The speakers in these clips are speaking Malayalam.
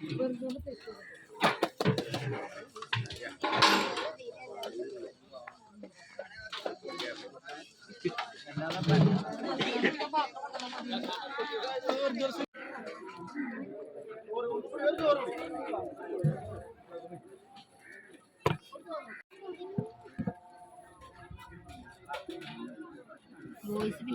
Boys, we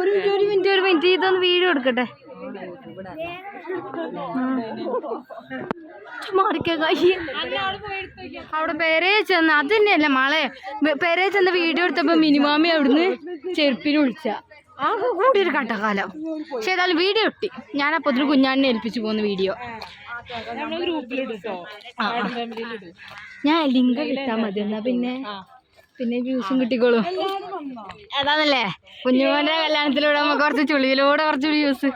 ഒരു മിനിറ്റ് ഒരു മിനിറ്റ് ഒരു മിനിറ്റ്. ഇതൊന്ന് വീഡിയോ എടുക്കട്ടെ. അവിടെ പേരെ ചെന്ന് അത് തന്നെയല്ല മാളെ. പേരേ ചെന്ന് വീഡിയോ എടുത്തപ്പോ മിനിമാമി അവിടുന്ന് ചെരുപ്പിന് വിളിച്ച. ആ കൂടി ഒരു കട്ടക്കാലം പക്ഷെ ഏതായാലും വീഡിയോ ഇട്ടി. ഞാൻ അപ്പൊ ഒരു കുഞ്ഞാണിനെ ഏൽപ്പിച്ചു പോകുന്ന വീഡിയോ. ഞാൻ ലിങ്ക് കിട്ടാൻ മതി. എന്നാ പിന്നെ പിന്നെ വ്യൂസും കിട്ടിക്കോളും. അതാണല്ലേ? കുഞ്ഞുമോന്റെ കല്യാണത്തിലൂടെ നമുക്ക് കുറച്ച് ചുളിയിലൂടെ കുറച്ച് വ്യൂസ്.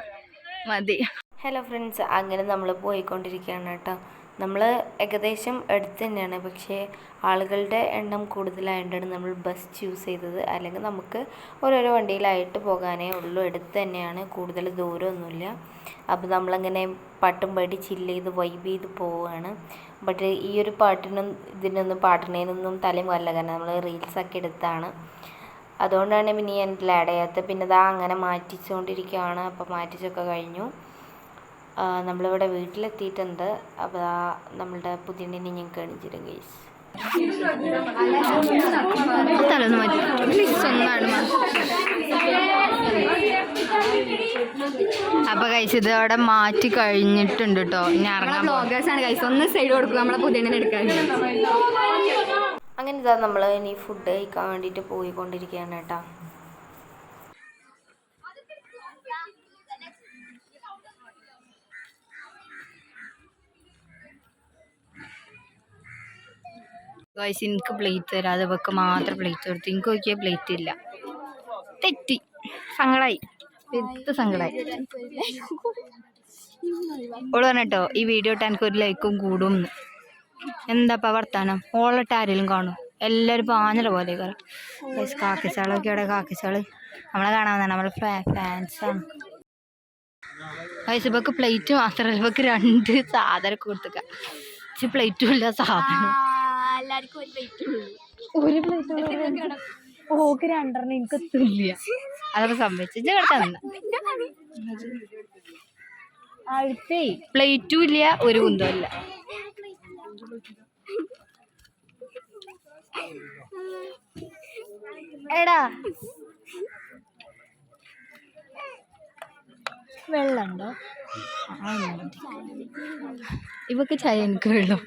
മതി. ഹലോ ഫ്രണ്ട്സ് അങ്ങനെ നമ്മൾ പോയിക്കൊണ്ടിരിക്കുകയാണ് കേട്ടോ. നമ്മൾ ഏകദേശം അടുത്ത് തന്നെയാണ്. പക്ഷേ ആളുകളുടെ എണ്ണം കൂടുതലായതുകൊണ്ടാണ് നമ്മൾ ബസ് ചൂസ് ചെയ്തത്. അല്ലെങ്കിൽ നമുക്ക് ഓരോരോ വണ്ടിയിലായിട്ട് പോകാനേ ഉള്ളൂ. അടുത്ത് തന്നെയാണ് കൂടുതൽ ദൂരമൊന്നുമില്ല. അപ്പോൾ നമ്മളങ്ങനെ പാട്ടും പാടി ചില്ല് ചെയ്ത് വൈബ് ചെയ്ത് പോവുകയാണ് ബട്ട് ഈ ഒരു പാട്ടിനും ഇതിനൊന്നും പാട്ടിനൊന്നും തലയും വല്ല കാരണം നമ്മൾ റീൽസൊക്കെ എടുത്താണ്. അതുകൊണ്ടാണ് പിന്നെ ഞാൻ ആഡ് ചെയ്യാത്തത് പിന്നെ ഇതാ അങ്ങനെ മാറ്റിച്ചുകൊണ്ടിരിക്കുകയാണ് അപ്പോൾ മാറ്റിച്ചൊക്കെ കഴിഞ്ഞു. നമ്മളിവിടെ വീട്ടിലെത്തിയിട്ടുണ്ട്. അപ്പോൾ ആ നമ്മളുടെ പുതിയണ്ണിനെ ഞാൻ കാണിച്ചിരും ഗൈസ് തലൊന്ന് അപ്പൊ കഴിച്ചത് അവിടെ മാറ്റി കഴിഞ്ഞിട്ടുണ്ട് കേട്ടോ ഇനി ഇറങ്ങാൻ ബ്ലോഗേഴ്സ് ആണ് കഴിച്ചത് ഒന്ന് സൈഡ് കൊടുക്കും നമ്മളെ പുതിയ എടുക്കാൻ. അങ്ങനെ ഇതാ നമ്മൾ ഇനി ഫുഡ് കഴിക്കാൻ വേണ്ടിയിട്ട് പോയിക്കൊണ്ടിരിക്കുകയാണ് കേട്ടോ. ഗൈസ് എനിക്ക് പ്ലേറ്റ് തരാതെ വെക്ക് മാത്രം പ്ലേറ്റ് കൊടുത്തു. എനിക്ക് നോക്കിയ പ്ലേറ്റ് ഇല്ല. തെറ്റി. സങ്കടായി. പെരുത്ത സങ്കടായി. ഓൾ പറഞ്ഞിട്ടോ ഈ വീഡിയോ ഇട്ട് എനിക്ക് ഒരു ലൈക്കും കൂടും എന്താപ്പാ വർത്താനം? ഓളിട്ട് ആരെങ്കിലും കാണും എല്ലാവരും പാഞ്ഞല പോലെ ഗൈസ് കാക്കിച്ചാളൊക്കെ ഇവിടെ കാക്കിച്ചാൾ. നമ്മളെ കാണാൻ വന്നാണ് നമ്മളെ ഫാൻസാണ് ഗൈസ് പ്ലേറ്റ് മാത്രമല്ല ഇവക്ക് രണ്ട് സാധനം കൊടുത്തേക്കാം പ്ലേറ്റും ഇല്ല സാധനം. എല്ലാവർക്കും ഒരു പ്ലേറ്റ് ഉള്ളൂ. ഒരു പ്ലേറ്റ് ഓക്ക് രണ്ടെണ്ണം എനിക്ക് എത്തില്ല അതൊക്കെ സംഭവിച്ചു അടുത്തേ പ്ലേറ്റും ഇല്ല ഒരു കുന്തവും ഇല്ല. എടാ. വെള്ളമുണ്ടോ. ഇവക്ക് ചായ എനിക്ക് വെള്ളം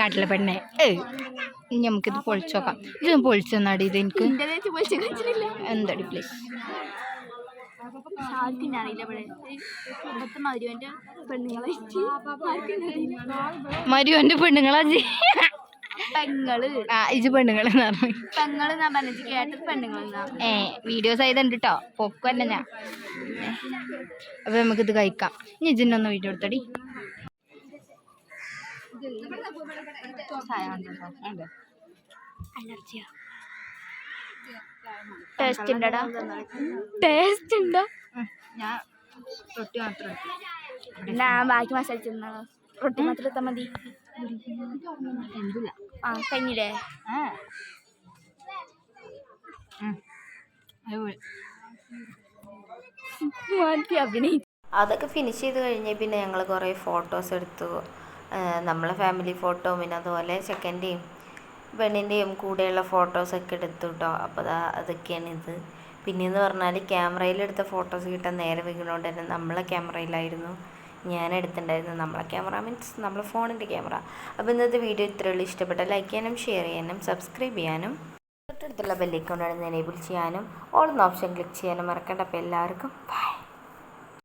കാട്ടിലെ പെണ്ണെ. ഏയ് ഇനി നമുക്കിത് പൊളിച്ചു നോക്കാം. ഇത് പൊളിച്ചു തന്നാടി ഇത് എനിക്ക്. എന്തടി പ്ലീസ് ആർക്കും അറിയില്ല ഇവിടെ. ഇവിടുത്തെ മരുവന്റെ പെണ്ണുങ്ങളാ പെങ്ങൾ. ആ ഇജ് പറഞ്ഞു? പെങ്ങൾ ഞാൻ പറഞ്ഞു? കേട്ടത് പെണ്ണുങ്ങളെന്നാ ഏ വീഡിയോസ് ആയതുണ്ട് കേട്ടോ പൊക്കല്ല ഞാൻ. അപ്പൊ നമുക്കിത് കഴിക്കാം. ഇനി ഇജിനൊന്ന് വീഡിയോ എടുത്തടി ടേസ്റ്റ് ഉണ്ടടാ. ടേസ്റ്റ് ഉണ്ടോ? ഞാൻ റൊട്ടി മാത്രം ഞാൻ ബാക്കി മസാല തിന്നാളോ. റൊട്ടി മാത്രം എത്താൻ മതി. ആ കഴിഞ്ഞില്ലേ? ആ. ഉം. അടിപൊളി. മാറ്റി അഭിനയി അതൊക്കെ ഫിനിഷ് ചെയ്ത് കഴിഞ്ഞ് പിന്നെ ഞങ്ങൾ കുറേ ഫോട്ടോസ് എടുത്തു. നമ്മളെ ഫാമിലി ഫോട്ടോ പിന്നെ അതുപോലെ ചെക്കന്റെയും പെണ്ണിന്റെയും കൂടെയുള്ള ഫോട്ടോസൊക്കെ എടുത്തു കേട്ടോ അപ്പോൾ അതാ അതൊക്കെയാണ് ഇത്. പിന്നെയെന്ന് പറഞ്ഞാൽ ക്യാമറയിലെടുത്ത ഫോട്ടോസ് കിട്ടാൻ നേരെ വൈകുന്നതുകൊണ്ട് തന്നെ നമ്മളെ ക്യാമറയിലായിരുന്നു. ഞാൻ എടുത്തിട്ടുണ്ടായിരുന്നു നമ്മളെ ക്യാമറ മീൻസ് നമ്മളെ ഫോണിന്റെ ക്യാമറ അപ്പോൾ ഇന്നത്തെ വീഡിയോ ഇത്രയുള്ളൂ ഇഷ്ടപ്പെട്ട ലൈക്ക് ചെയ്യാനും ഷെയർ ചെയ്യാനും സബ്സ്ക്രൈബ് ചെയ്യാനും തൊട്ടടുത്തുള്ള ബെല്ലൈക്കോണാണ് എനേബിൾ ചെയ്യാനും ഓൾ ഓപ്ഷൻ ക്ലിക്ക് ചെയ്യാനും മറക്കണ്ട. അപ്പോൾ എല്ലാവർക്കും ബൈ